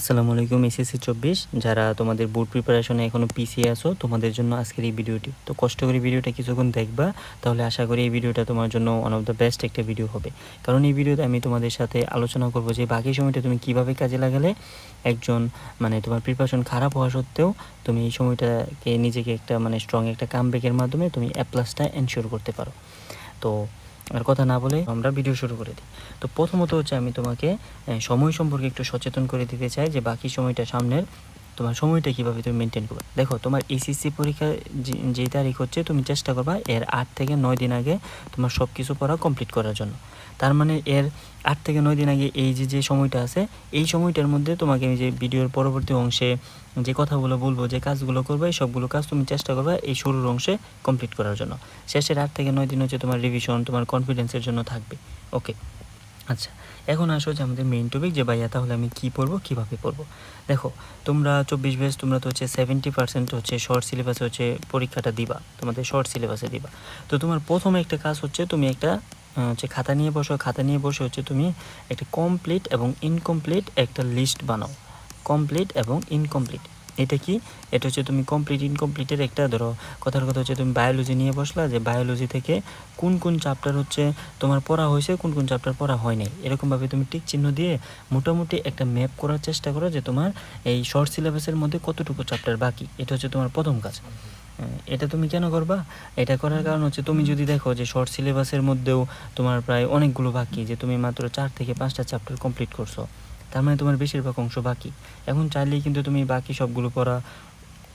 আসসালামু আলাইকুম, এসএসসি চব্বিশ। যারা তোমাদের বোর্ড প্রিপারেশনে এখনও পিছিয়ে আসো তোমাদের জন্য আজকের এই ভিডিওটি। তো কষ্ট করে ভিডিওটা কিছুক্ষণ দেখবা, তাহলে আশা করি এই ভিডিওটা তোমার জন্য ওয়ান অফ দ্য বেস্ট একটা ভিডিও হবে। কারণ এই ভিডিওতে আমি তোমাদের সাথে আলোচনা করব যে বাকি সময়টা তুমি কীভাবে কাজে লাগালে একজন মানে তোমার প্রিপারেশন খারাপ হওয়া সত্ত্বেও তুমি এই সময়টাকে নিজেকে একটা মানে স্ট্রং একটা কাম কামব্যাকের মাধ্যমে তুমি অ্যাপ্লাসটা এনশিওর করতে পারো। তো আর কথা না বলে আমরা ভিডিও শুরু করে দিই। তো প্রথমত হচ্ছে আমি তোমাকে সময় সম্পর্কে একটু সচেতন করে দিতে চাই যে বাকি সময়টা সামনের তোমার সময়টা কীভাবে তুমি মেনটেন করবে? দেখো, তোমার এসএসসি পরীক্ষা যে- তারিখ হচ্ছে, তুমি চেষ্টা করবা এর আট থেকে নয় দিন আগে তোমার সব কিছু পড়া কমপ্লিট করার জন্য। তার মানে এর আট থেকে নয় দিন আগে এই যে যে সময়টা আছে, এই সময়টার মধ্যে তোমাকে আমি যে ভিডিওর পরবর্তী অংশে যে কথাগুলো বলব, যে কাজগুলো করবে, এই সবগুলো কাজ তুমি চেষ্টা করবে এই শুরুর অংশে কমপ্লিট করার জন্য। শেষের আট থেকে নয় দিন হচ্ছে তোমার রিভিশন তোমার কনফিডেন্সের জন্য থাকবে। ওকে আচ্ছা এখন আসো যে আমাদের মেইন টপিক যে ভাইয়া তাহলে আমি কী পড়ব, কীভাবে পড়ব? দেখো, তোমরা চব্বিশ বেস তোমরা তো হচ্ছে সেভেন্টি পার্সেন্ট হচ্ছে শর্ট সিলেবাসে হচ্ছে পরীক্ষাটা দিবা, তোমাদের শর্ট সিলেবাসে দিবা। তো তোমার প্রথম একটা কাজ হচ্ছে তুমি একটা হচ্ছে খাতা নিয়ে বসো, খাতা নিয়ে বসে হচ্ছে তুমি একটা কমপ্লিট এবং ইনকমপ্লিট একটা লিস্ট বানাও। কমপ্লিট এবং ইনকমপ্লিট এটা কি? এটা হচ্ছে তুমি কমপ্লিট ইনকমপ্লিটের একটা, ধরো, কথার কথা হচ্ছে তুমি বায়োলজি নিয়ে বসলা যে বায়োলজি থেকে কোন কোন চ্যাপ্টার হচ্ছে তোমার পড়া হয়েছে, কোন কোন চ্যাপ্টার পড়া হয় নাই। এরকমভাবে তুমি টিক চিহ্ন দিয়ে মোটামুটি একটা ম্যাপ করার চেষ্টা করো যে তোমার এই শর্ট সিলেবাসের মধ্যে কতটুকু চ্যাপ্টার বাকি। এটা হচ্ছে তোমার প্রথম কাজ। এটা তুমি কেন করবা? এটা করার কারণ হচ্ছে তুমি যদি দেখো যে শর্ট সিলেবাসের মধ্যেও তোমার প্রায় অনেকগুলো বাকি যে তুমি মাত্র চার থেকে পাঁচটা চ্যাপ্টার কমপ্লিট করছ। তার মানে তোমার বেশিরভাগ অংশ বাকি। এখন চাইলেই কিন্তু তুমি বাকি সবগুলো পড়া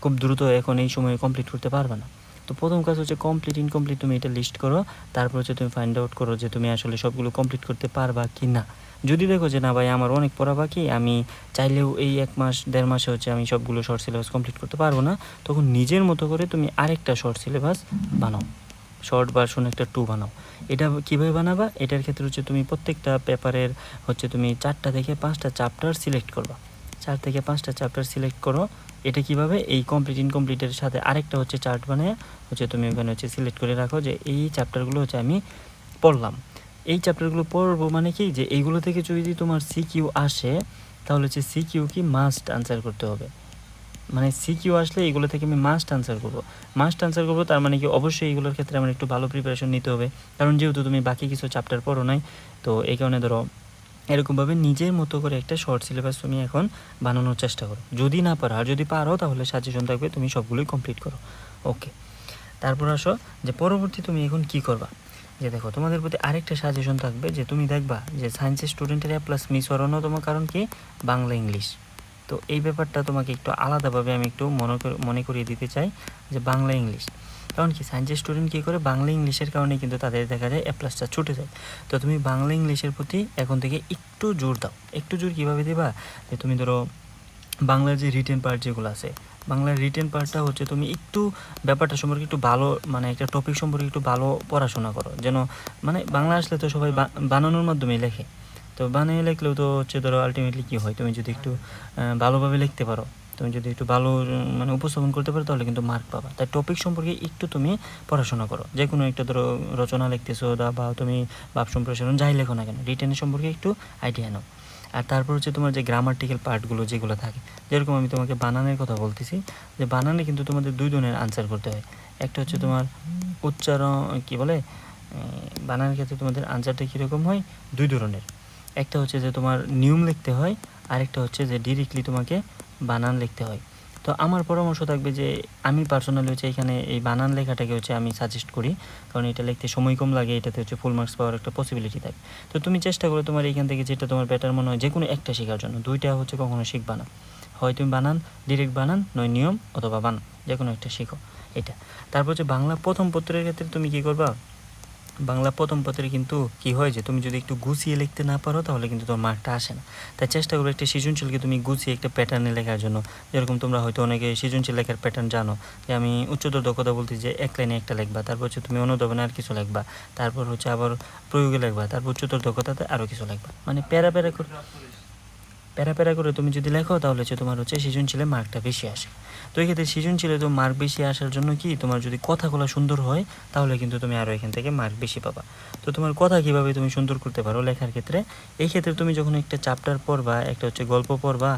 খুব দ্রুত এখন এই সময়ে কমপ্লিট করতে পারবে না। তো প্রথম কাজ হচ্ছে কমপ্লিট ইনকমপ্লিট তুমি এটা লিস্ট করো, তারপর হচ্ছে তুমি ফাইন্ড আউট করো যে তুমি আসলে সবগুলো কমপ্লিট করতে পারবা কি না যদি দেখো যে না ভাই আমার অনেক পড়া বাকি, আমি চাইলেও এই এক মাস, দেড় মাসে হচ্ছে আমি সবগুলো শর্ট সিলেবাস কমপ্লিট করতে পারব না, তখন নিজের মতো করে তুমি আরেকটা শর্ট সিলেবাস বানাও। শর্ট ভার্সন একটা টু বানাও। এটা কীভাবে বানাবা? এটার ক্ষেত্রে হচ্ছে তুমি প্রত্যেকটা পেপারের হচ্ছে তুমি চারটা থেকে পাঁচটা চ্যাপ্টার সিলেক্ট করবা। চার থেকে পাঁচটা চ্যাপ্টার সিলেক্ট করো। এটা কীভাবে? এই কমপ্লিট ইনকমপ্লিটের সাথে আরেকটা হচ্ছে চার্ট বানিয়ে হচ্ছে তুমি ওখানে হচ্ছে সিলেক্ট করে রাখো যে এই চ্যাপ্টারগুলো হচ্ছে আমি পড়লাম। এই চ্যাপ্টারগুলো পড়ব মানে কি? যে এইগুলো থেকে যদি তোমার সিকিউ আসে, তাহলে হচ্ছে সিকিউ কি মাস্ট আনসার করতে হবে। মানে সিকিউ আসলে এগুলো থেকে আমি মাস্ট আনসার করব। মাস্ট আনসার করব তার মানে কি অবশ্যই এগুলোর ক্ষেত্রে আমার একটু ভালো প্রিপারেশন নিতে হবে। কারণ যেহেতু তুমি বাকি কিছু চ্যাপ্টার পড়ো নাই, তো এই কারণে ধরো এরকমভাবে নিজের মতো করে একটা শর্ট সিলেবাস তুমি এখন বানানোর চেষ্টা করো। যদি না পারো, আর যদি পারো তাহলে সাজেশন থাকবে তুমি সবগুলোই কমপ্লিট করো। ওকে তারপর আসো যে পরবর্তী তুমি এখন কি করবা? যে দেখো, তোমাদের প্রতি আরেকটা সাজেশন থাকবে যে তুমি দেখবা যে সায়েন্সের স্টুডেন্টের প্লাস মিস হওয়ার অন্যতম কারণ কি? বাংলা ইংলিশ তো এই ব্যাপারটা তোমাকে একটু আলাদাভাবে আমি একটু মনে মনে করিয়ে দিতে চাই যে বাংলা ইংলিশ। কারণ কি সায়েন্সের স্টুডেন্ট কী করে? বাংলা ইংলিশের কারণে কিন্তু তাদের দেখা যায় এ প্লাসটা ছুটে যায়। তো তুমি বাংলা ইংলিশের প্রতি এখন থেকে একটু জোর দাও। একটু জোর কীভাবে দেবা? যে তুমি ধরো, বাংলার যে রিটেন পার্ট যেগুলো আছে, বাংলার রিটেন পার্টটা হচ্ছে তুমি একটু ব্যাপারটা সম্পর্কে একটু ভালো মানে একটা টপিক সম্পর্কে একটু ভালো পড়াশোনা করো। যেন মানে বাংলা আসলে তো সবাই বানানোর মাধ্যমে লেখে। তো বানিয়ে লিখলেও তো হচ্ছে ধরো আলটিমেটলি কী হয়? তুমি যদি একটু ভালোভাবে লিখতে পারো, তুমি যদি একটু ভালো মানে উপস্থাপন করতে পারো, তাহলে কিন্তু মার্ক পাবা। তাই টপিক সম্পর্কে একটু তুমি পড়াশোনা করো। যে কোনো একটা ধরো রচনা লিখতেছো বা তুমি ভাব সম্প্রসারণ যাই লেখো না কেন রিটেনের সম্পর্কে একটু আইডিয়া নাও। আর তারপর হচ্ছে তোমার যে গ্রামাটিক্যাল পার্টগুলো যেগুলো থাকে, যেরকম আমি তোমাকে বানানের কথা বলতেছি, যে বানানে কিন্তু তোমাদের দুই ধরনের আনসার করতে হয়। একটা হচ্ছে তোমার উচ্চারণ, কি বলে? বানানের ক্ষেত্রে তোমাদের আনসারটা কীরকম হয়? দুই ধরনের। একটা হচ্ছে যে তোমার নিয়ম লিখতে হয়, আরেকটা হচ্ছে যে ডিরেক্টলি তোমাকে বানান লিখতে হয়। তো আমার পরামর্শ থাকবে যে আমি পার্সোনালি হচ্ছে এখানে এই বানান লেখাটাকে হচ্ছে আমি সাজেস্ট করি, কারণ এটা লিখতে সময় কম লাগে, এটাতে হচ্ছে ফুল মার্কস পাওয়ার একটা পসিবিলিটি থাকে। তো তুমি চেষ্টা করো তোমার এখান থেকে যেটা তোমার বেটার মনে হয় যে কোনো একটা শেখার জন্য, দুইটা হচ্ছে কখনো শিখবা না। হয় তুমি বানান ডিরেক্ট বানান, নয় নিয়ম অথবা বানান যে কোনো একটা শিখো, এটা। তারপর হচ্ছে বাংলা প্রথম পত্রের ক্ষেত্রে তুমি কী করবা? বাংলা প্রথম পত্রে কিন্তু কি হয় যে, তুমি যদি একটু গুছিয়ে লিখতে না পারো, তাহলে কিন্তু তোমার মার্কটা আসে না। তাই চেষ্টা করো একটা সৃজনশীলকে তুমি গুছিয়ে একটা প্যাটার্নে লেখার জন্য। যেরকম তোমরা হয়তো অনেকে সৃজনশীল লেখার প্যাটার্ন জানো, যে আমি উচ্চতর দক্ষতা বলতে যে এক লাইনে একটা লিখবা, তারপর হচ্ছে তুমি অনুদবনে আর কিছু লিখবা, তারপর হচ্ছে আবার প্রয়োগে লিখবা, তারপর উচ্চতর দক্ষতাতে আরও কিছু লিখবা। মানে প্যারা প্যারা করে প্যারা প্যারা করে তুমি যদি লেখো, তাহলে হচ্ছে তোমার হচ্ছে সৃজনশীলে মার্কটা বেশি আসে। তো এই ক্ষেত্রে সৃজনশীলে তো মার্ক বেশি আসার জন্য কি, তোমার যদি কথাগুলো সুন্দর হয়, তাহলে কিন্তু তুমি আরও এখান থেকে মার্ক বেশি পাবা। তো তোমার কথা কীভাবে তুমি সুন্দর করতে পারো লেখার ক্ষেত্রে, এই ক্ষেত্রে তুমি যখন একটা চ্যাপ্টার পড়বা, একটা হচ্ছে গল্প পড়বা,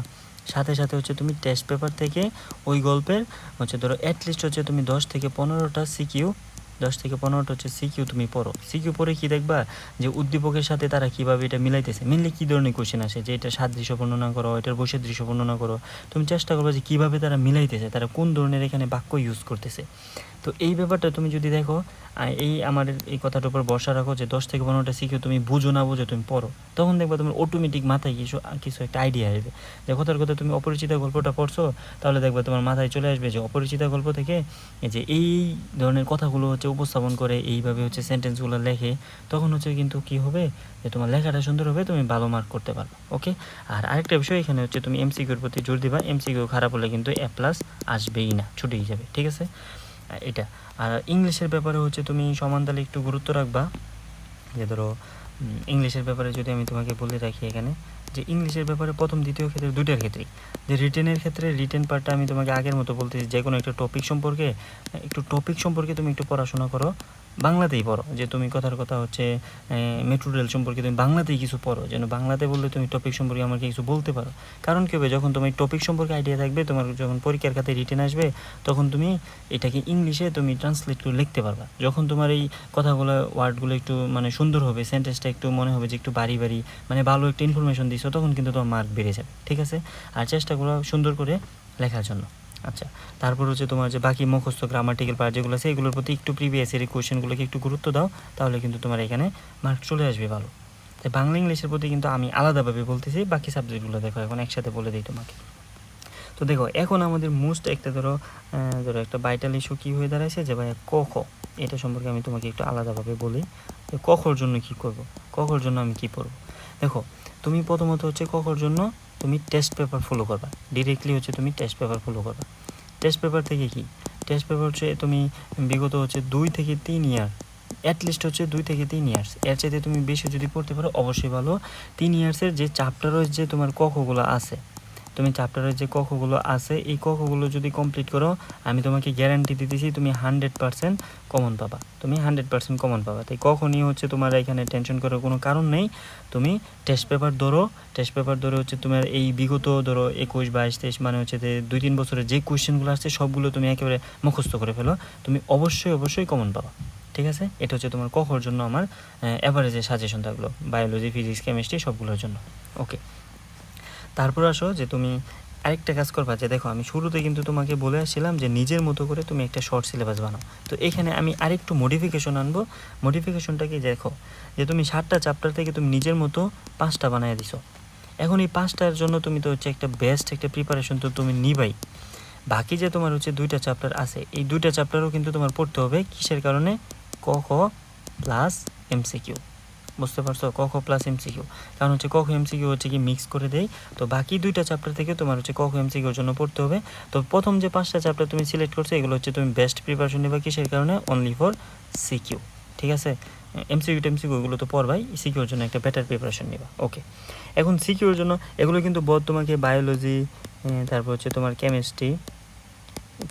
সাথে সাথে হচ্ছে তুমি টেস্ট পেপার থেকে ওই গল্পের হচ্ছে ধরো অ্যাটলিস্ট হচ্ছে তুমি দশ থেকে পনেরোটা সিকিউ দশ থেকে পনেরোটা হচ্ছে সিকিউ তুমি পড়ো। সিকিউ পড়ে কি দেখবা যে উদ্দীপকের সাথে তারা কীভাবে এটা মিলাইতেছে? মিললে কী ধরনের কোশ্চেন আসে? যে এটা সাদৃশ্য বর্ণনা করো, এটার বসে দৃশ্য বর্ণনা করো। তুমি চেষ্টা করবে যে কীভাবে তারা মিলাইতেছে, তারা কোন ধরনের এখানে বাক্য ইউজ করতেছে। তো এই ব্যাপারটা তুমি যদি দেখো এই আমার এই কথাটার উপর ভরসা রাখো যে দশ থেকে পনেরোটা শিখে তুমি বুঝো না বুঝো তুমি পড়ো। তখন দেখবা তোমার অটোমেটিক মাথায় কিছু কিছু একটা আইডিয়া আসবে। যে কথার কথা তুমি অপরিচিত গল্পটা পড়ছো, তাহলে দেখবা তোমার মাথায় চলে আসবে যে অপরিচিত গল্প থেকে যে এই ধরনের কথাগুলো হচ্ছে উপস্থাপন করে, এইভাবে হচ্ছে সেন্টেন্সগুলো লেখে, তখন হচ্ছে কিন্তু কি হবে? যে তোমার লেখাটা সুন্দর হবে, তুমি ভালো মার্ক করতে পারবে ওকে আর আরেকটা বিষয় এখানে হচ্ছে তুমি এমসিকিউর প্রতি জোর দিবা। এমসিকিউ খারাপ হলে কিন্তু এ প্লাস আসবেই না, ছুটেই যাবে, ঠিক আছে? এটা। আর ইংলিশের ব্যাপারে হচ্ছে তুমি সমান তালে একটু গুরুত্ব রাখবা। যে ধরো ইংলিশের ব্যাপারে যদি আমি তোমাকে বলে রাখি এখানে, যে ইংলিশের ব্যাপারে প্রথম দ্বিতীয় ক্ষেত্রে দুইটার ক্ষেত্রেই। যে রিটেনের ক্ষেত্রে রিটেন পার্টটা আমি তোমাকে আগের মতো বলতেছি, যে কোনো একটা টপিক সম্পর্কে, একটু টপিক সম্পর্কে তুমি একটু পড়াশোনা করো। বাংলাতেই পড়ো। যে তুমি কথার কথা হচ্ছে মেট্রো রেল সম্পর্কে তুমি বাংলাতেই কিছু পড়ো। যেন বাংলাতে বললে তুমি টপিক সম্পর্কে আমাকে কিছু বলতে পারো। কারণ কী হবে, যখন তোমার টপিক সম্পর্কে আইডিয়া থাকবে, তোমার যখন পরীক্ষার খাতে রিটেন আসবে, তখন তুমি এটাকে ইংলিশে তুমি ট্রান্সলেট করে লিখতে পারবা। যখন তোমার এই কথাগুলো ওয়ার্ডগুলো একটু মানে সুন্দর হবে সেন্টেন্সটা একটু মনে হবে যে একটু বাড়ি বাড়ি মানে ভালো একটা ইনফরমেশন দিছো, তখন কিন্তু তোমার মার্ক বেড়ে যাবে। ঠিক আছে? আর চেষ্টা করো সুন্দর করে লেখার জন্য। আচ্ছা তারপর হচ্ছে তোমার যে বাকি মুখস্থ গ্রামাটিক্যাল পার্ট যেগুলো আছে, এগুলোর প্রতি একটু প্রিভিয়াস এর কোয়েশ্চেনগুলোকে একটু গুরুত্ব দাও, তাহলে কিন্তু তোমার এখানে মার্ক চলে আসবে ভালো। তাই বাংলা ইংলিশের প্রতি কিন্তু আমি আলাদাভাবে বলতেছি, বাকি সাবজেক্টগুলো দেখো, এখন একসাথে বলে দিই তোমাকে। তো দেখো, এখন আমাদের মোস্ট একটা ধরো ধরো একটা ভাইটাল ইস্যু কী হয়ে দাঁড়াইছে যে ভাই ক, খ, এটা সম্পর্কে আমি তোমাকে একটু আলাদাভাবে বলি, যে ক, খর জন্য কি করব, ক, খর জন্য আমি কি পড়ব। দেখো, তুমি প্রথমত হচ্ছে ক, খর জন্য তুমি টেস্ট পেপার ফলো করবা। ডিরেক্টলি হচ্ছে তুমি টেস্ট পেপার ফলো করবা। টেস্ট পেপার থেকে কি? টেস্ট পেপার হচ্ছে তুমি বিগত হচ্ছে দুই থেকে তিন ইয়ার অ্যাটলিস্ট হচ্ছে দুই থেকে তিন ইয়ার্স এর চাইতে তুমি বেশি যদি পড়তে পারো, অবশ্যই ভালো। তিন ইয়ার্সের যে চ্যাপ্টারের যে তোমার কখগুলো আছে তুমি চ্যাপ্টারের যে কখগুলো আছে, এই কখগুলো যদি কমপ্লিট করো, আমি তোমাকে গ্যারান্টি দিতেছি তুমি হান্ড্রেড পার্সেন্ট কমন পাবা। তুমি হান্ড্রেড পার্সেন্ট কমন পাবা। তাই কখনই হচ্ছে তোমার এখানে টেনশন করার কোনো কারণ নেই। তুমি টেস্ট পেপার ধরো টেস্ট পেপার ধরে হচ্ছে তোমার এই বিগত ধরো একুশ, বাইশ, তেইশ মানে হচ্ছে যে দুই, তিন বছরের যে কোয়েশ্চেনগুলো আসছে সবগুলো তুমি একেবারে মুখস্থ করে ফেলো। তুমি অবশ্যই অবশ্যই কমন পাবা। ঠিক আছে? এটা হচ্ছে তোমার কখর জন্য আমার অ্যাভারেজের সাজেশন থাকল। বায়োলজি ফিজিক্স কেমিস্ট্রি সবগুলোর জন্য। ওকে তারপর আসো যে তুমি আরেকটা কাজ করবা, যে দেখো আমি শুরুতে কিন্তু তোমাকে বলে আসছিলাম যে নিজের মতো করে তুমি একটা শর্ট সিলেবাস বানাও। তো এখানে আমি আরেকটু মডিফিকেশন আনব। মডিফিকেশনটা কি দেখো, যে তুমি সাতটা চ্যাপ্টার থেকে তুমি নিজের মতো পাঁচটা বানিয়ে দিছো। এখন এই পাঁচটার জন্য তুমি তো হচ্ছে একটা বেস্ট একটা প্রিপারেশন তো তুমি নিবাই। বাকি যে তোমার হচ্ছে দুইটা চ্যাপ্টার আছে, এই দুইটা চ্যাপ্টারও কিন্তু তোমার পড়তে হবে কিসের কারণে? ক, খ প্লাস এমসিকিউ বুঝতে পারছ? ক, খ প্লাস এমসিকিউ কারণ হচ্ছে ক, খ এমসিকিউ হচ্ছে কি মিক্স করে দেয় তো বাকি দুইটা চ্যাপ্টার থেকে তোমার হচ্ছে ক, খ এমসিকিউর জন্য পড়তে হবে। তো প্রথম যে পাঁচটা চ্যাপ্টার তুমি সিলেক্ট করছ, এগুলো হচ্ছে তুমি বেস্ট প্রিপারেশন নেবা কিসের কারণে? অনলি ফর সিকিউ ঠিক আছে? এমসিকিউ টেমসিকিউ এগুলো তো পড়বাই সিকিউর জন্য একটা বেটার প্রিপারেশন নেবা। ওকে এখন সিকিউর জন্য এগুলো কিন্তু বোধ তোমাকে বায়োলজি তারপর হচ্ছে তোমার কেমিস্ট্রি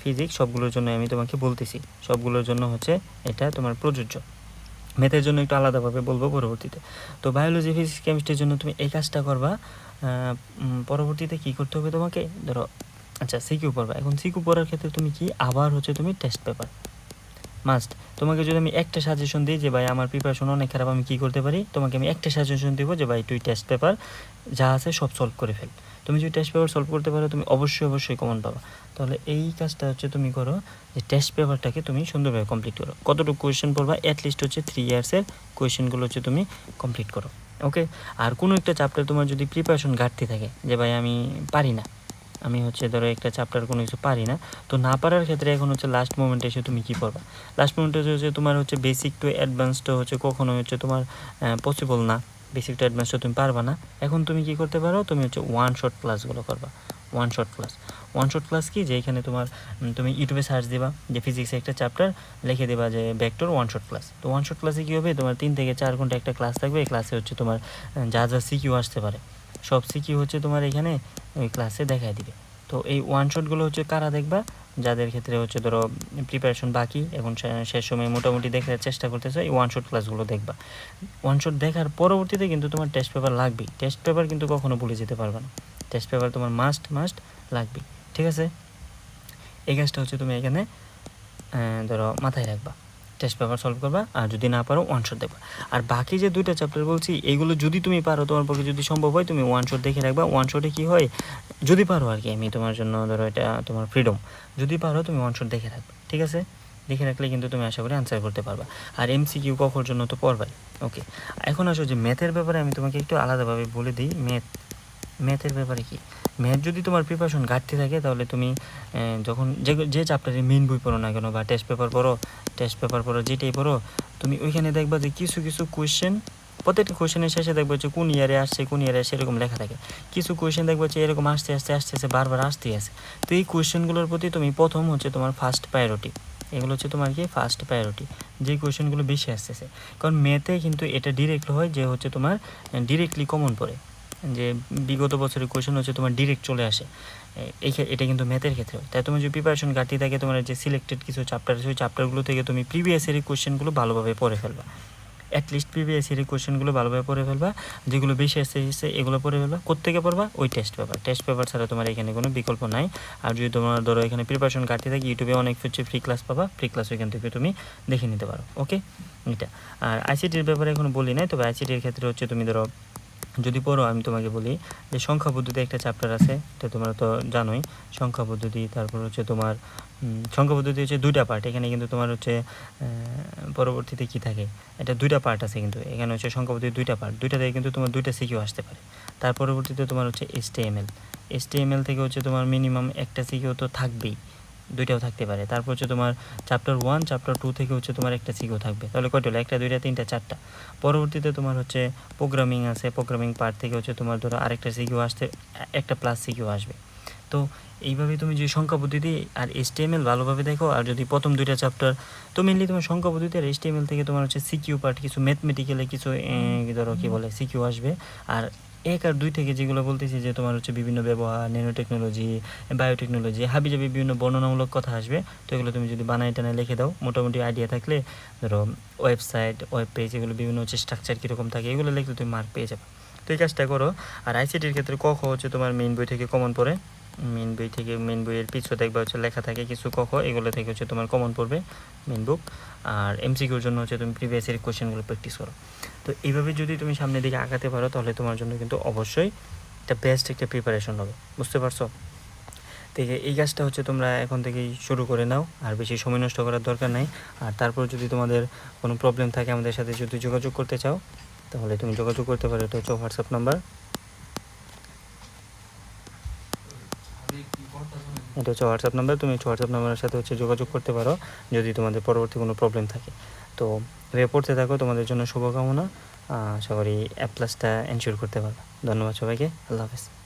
ফিজিক্স সবগুলোর জন্য আমি তোমাকে বলতেছি। সবগুলোর জন্য হচ্ছে এটা তোমার প্রযোজ্য। ম্যাথের জন্য একটু আলাদাভাবে বলব পরবর্তীতে। তো বায়োলজি ফিজিক্স কেমিস্ট্রির জন্য তুমি এই কাজটা করবা পরবর্তীতে কি করতে হবে তোমাকে? ধরো আচ্ছা সিকিউ পড়বা। এখন সিকিউ পড়ার ক্ষেত্রে তুমি কি আবার হচ্ছে তুমি টেস্ট পেপার মাস্ট তোমাকে যদি আমি একটা সাজেশন দিই যে, ভাই, আমার প্রিপারেশন অনেক খারাপ, আমি কী করতে পারি? তোমাকে আমি একটা সাজেশন দিব যে, ভাই, তুই টেস্ট পেপার যা আছে সব সলভ করে ফেল। তুমি যদি টেস্ট পেপার সলভ করতে পারো, তুমি অবশ্যই অবশ্যই কমন পাবা। তাহলে এই কাজটা হচ্ছে তুমি করো যে টেস্ট পেপারটাকে তুমি সুন্দরভাবে কমপ্লিট করো। কতটুকু কোয়েশ্চেন পড়বা? অ্যাটলিস্ট হচ্ছে থ্রি ইয়ার্সের কোয়েশ্চেনগুলো হচ্ছে তুমি কমপ্লিট করো। ওকে আর কোনো একটা চ্যাপ্টার তোমার যদি প্রিপারেশন ঘাটতি থাকে, যে, ভাই, আমি পারি না। আমি হচ্ছে ধরো একটা চ্যাপ্টার কোনো কিছু পারি না। তো না পারার ক্ষেত্রে এখন হচ্ছে লাস্ট মোমেন্টে এসে তুমি কী করবা? লাস্ট মোমেন্টে হচ্ছে তোমার হচ্ছে বেসিক টু অ্যাডভান্সড হচ্ছে কখনো হচ্ছে তোমার পসিবল না। বেসিক টু অ্যাডভান্সটা তুমি পারবা না। এখন তুমি কি করতে পারো? তুমি হচ্ছে ওয়ান শট ক্লাসগুলো করবা। One shot class one shot class কি? যে এখানে তোমার তুমি ইউটিউবে সার্চ দিবা, যে ফিজিক্সে একটা চ্যাপ্টার লিখে দেবা যে ভেক্টর ওয়ান শট ক্লাস তো ওয়ান শট ক্লাসে কী হবে? তোমার তিন থেকে চার ঘণ্টা একটা ক্লাস থাকবে। এই ক্লাসে হচ্ছে তোমার যা যা সিকিউ আসতে পারে। সব সিকিউ হচ্ছে তোমার এখানে ওই ক্লাসে দেখায় দিবে। তো এই ওয়ান শটগুলো হচ্ছে কারা দেখবা? যাদের ক্ষেত্রে হচ্ছে ধরো প্রিপারেশন বাকি এবং শেষ সময় মোটামুটি দেখার চেষ্টা করতেছে, এই ওয়ান শট ক্লাসগুলো দেখবা। ওয়ান শট দেখার পরবর্তীতে কিন্তু তোমার টেস্ট পেপার লাগবেই। টেস্ট পেপার কিন্তু কখনো ভুলে যেতে পারবে না। টেস্ট পেপার তোমার মাস্ট মাস্ট লাগবে ঠিক আছে? এই কাজটা হচ্ছে তুমি এখানে ধরো মাথায় রাখবা। টেস্ট পেপার সলভ করবা, আর যদি না পারো ওয়ান শট দেখবা। আর বাকি যে দুইটা চ্যাপ্টার বলছি, এগুলো যদি তুমি পারো তোমার পক্ষে যদি সম্ভব হয়, তুমি ওয়ান শট দেখে রাখবা। ওয়ান শটে কী হয়, যদি পারো আর কি, আমি তোমার জন্য ধরো এটা তোমার ফ্রিডম যদি পারো, তুমি ওয়ান শট দেখে রাখবে, ঠিক আছে? দেখে রাখলে কিন্তু তুমি আশা করি অ্যান্সার করতে পারবা। আর এমসি কিউ কখর জন্য তো পড়বাই ওকে এখন আসো যে ম্যাথের ব্যাপারে আমি তোমাকে একটু আলাদাভাবে বলে দিই। ম্যাথ ম্যাথের ব্যাপারে কি? ম্যাথ যদি তোমার প্রিপারেশন ঘাটতি থাকে, তাহলে তুমি যখন যে যে চ্যাপ্টারে মেন বই পড়ো না কেন বা টেস্ট পেপার পড়ো টেস্ট পেপার পড়ো, যেটাই পড়ো, তুমি ওইখানে দেখবা যে কিছু কিছু কোয়েশ্চেন প্রত্যেকটা কোয়েশ্চেনের শেষে দেখবে যে কোন ইয়ারে আসছে, কোন ইয়ারে আসছে, এরকম লেখা থাকে। কিছু কোয়েশ্চেন দেখবে যে এরকম আসতে আসতে আসতে আসতে, বারবার আসতেই আছে তো এই কোয়েশ্চেনগুলোর প্রতি তুমি প্রথম হচ্ছে তোমার ফার্স্ট প্রায়োরিটি এগুলো হচ্ছে তোমার কি ফার্স্ট প্রায়োরিটি যে কোয়েশ্চেনগুলো বেশি আসতেছে। কারণ ম্যাথে কিন্তু এটা ডিরেক্ট হয় যে হচ্ছে তোমার ডিরেক্টলি কমন পড়ে। যে বিগত বছরের কোয়েশ্চেন হচ্ছে তোমার ডিরেক্ট চলে আসে। এই এটা কিন্তু ম্যাথের ক্ষেত্রে তাই তুমি যদি প্রিপারেশন ঘাটতি থাকে, তোমার যে সিলেক্টেড কিছু চ্যাপ্টার আছে, ওই চ্যাপ্টারগুলো থেকে তুমি প্রিভিয়াস ইয়ারের কোয়েশ্চেনগুলো ভালোভাবে পড়ে ফেলবা। অ্যাটলিস্ট প্রিভিয়াস ইয়ারের কোয়েশ্চেনগুলো ভালোভাবে পড়ে ফেলবা। যেগুলো বেশি এসে এগুলো পড়ে ফেলবা। কোথেকে পড়বা? ওই টেস্ট পেপার টেস্ট পেপার ছাড়া তোমার এখানে কোনো বিকল্প নাই। আর যদি তোমার ধরো এখানে প্রিপারেশন ঘাটতি থাকে ইউটিউবে অনেক হচ্ছে ফ্রি ক্লাস পাবা। ফ্রি ক্লাস ওইখান থেকে তুমি দেখে নিতে পারো। ওকে এটা। আর আইসিটির ব্যাপারে এখন বলি নাই, তবে আইসিটির ক্ষেত্রে হচ্ছে তুমি ধরো যদি পড়ো, আমি তোমাকে বলি যে সংখ্যা পদ্ধতি একটা চ্যাপ্টার আছে, তো তোমরা তো জানোই, সংখ্যা পদ্ধতি, তারপর হচ্ছে তোমার সংখ্যা পদ্ধতি হচ্ছে দুইটা পার্ট এখানে কিন্তু তোমার হচ্ছে পরবর্তীতে কি থাকে, এটা দুইটা পার্ট আছে কিন্তু, এখানে হচ্ছে সংখ্যা পদ্ধতি দুইটা পার্ট দুইটা থেকে কিন্তু তোমার দুইটা সিকিউ আসতে পারে। তার পরবর্তীতে তোমার হচ্ছে S T M L S T M L থেকে হচ্ছে তোমার মিনিমাম একটা সিকিউ তো থাকবেই। দুইটাও থাকতে পারে। তারপর হচ্ছে তোমার চ্যাপ্টার ওয়ান চ্যাপ্টার টু থেকে হচ্ছে তোমার একটা সিকিউ থাকবে। তাহলে কয়টা হলো? একটা, দুইটা, তিনটা, চারটা। পরবর্তীতে তোমার হচ্ছে প্রোগ্রামিং আছে। প্রোগ্রামিং পার্ট থেকে হচ্ছে তোমার ধরো আরেকটা সিকিউ আসতে, একটা প্লাস সিকিউ আসবে। তো এইভাবে তুমি যে সংখ্যা পদ্ধতি আর এসটিএমএল ভালোভাবে দেখো, আর যদি প্রথম দুইটা চ্যাপ্টার তো মেনলি তোমার সংখ্যা পদ্ধতি আর এসটিএমএল থেকে তোমার হচ্ছে সিকিউ পার্ট কিছু ম্যাথমেটিক্যালে কিছু ধরো কি বলে সিকিউ আসবে। আর এক আর দুই থেকে যেগুলো বলতেছি যে তোমার হচ্ছে বিভিন্ন ব্যবহার ন্যানো টেকনোলজি বায়োটেকনোলজি হাবি যাবি বিভিন্ন বর্ণনামূলক কথা আসবে, তো এগুলো তুমি যদি বানাই টানায় লিখে দাও, মোটামুটি আইডিয়া থাকলে, ধরো ওয়েবসাইট ওয়েব পেজ এগুলো বিভিন্ন হচ্ছে স্ট্রাকচার কীরকম থাকে, এগুলো লিখলে তুমি মার্ক পেয়ে যাবে। তো এই কাজটা করো। আর আইসিটির ক্ষেত্রে ক খ হচ্ছে তোমার মেইন বই থেকে কমন পড়ে। মেন বই থেকে মেন বইয়ের পিছু দেখবা হচ্ছে লেখা থাকে কিছু ক খ এগুলো থেকে হচ্ছে তোমার কমন পড়বে মেন বুক আর এমসিকিউর জন্য হচ্ছে তুমি প্রিভিয়াস ইয়ার কোশ্চেনগুলো প্র্যাকটিস করো। তো এইভাবে যদি তুমি সামনের দিকে আগাতে পারো তাহলে তোমার জন্য কিন্তু অবশ্যই একটা বেস্ট একটা প্রিপারেশন হবে, বুঝতে পারছ? এই- এই কাজটা হচ্ছে তোমরা এখন থেকেই শুরু করে নাও, আর বেশি সময় নষ্ট করার দরকার নাই। আর তারপর যদি তোমাদের কোনো প্রবলেম থাকে আমাদের সাথে যদি যোগাযোগ করতে চাও, তাহলে তুমি যোগাযোগ করতে পারো, এটা হচ্ছে হোয়াটসঅ্যাপ নাম্বার এটা হচ্ছে হোয়াটসঅ্যাপ নাম্বার তুমি হোয়াটসঅ্যাপ নাম্বারের সাথে হচ্ছে যোগাযোগ করতে পারো, যদি তোমাদের পরবর্তী কোনো প্রবলেম থাকে। তো পড়তে থাকো, তোমাদের জন্য শুভকামনা সবারই করি অ্যাপ প্লাসটা এনশিওর করতে পারবে। ধন্যবাদ সবাইকে, আল্লাহ হাফেজ।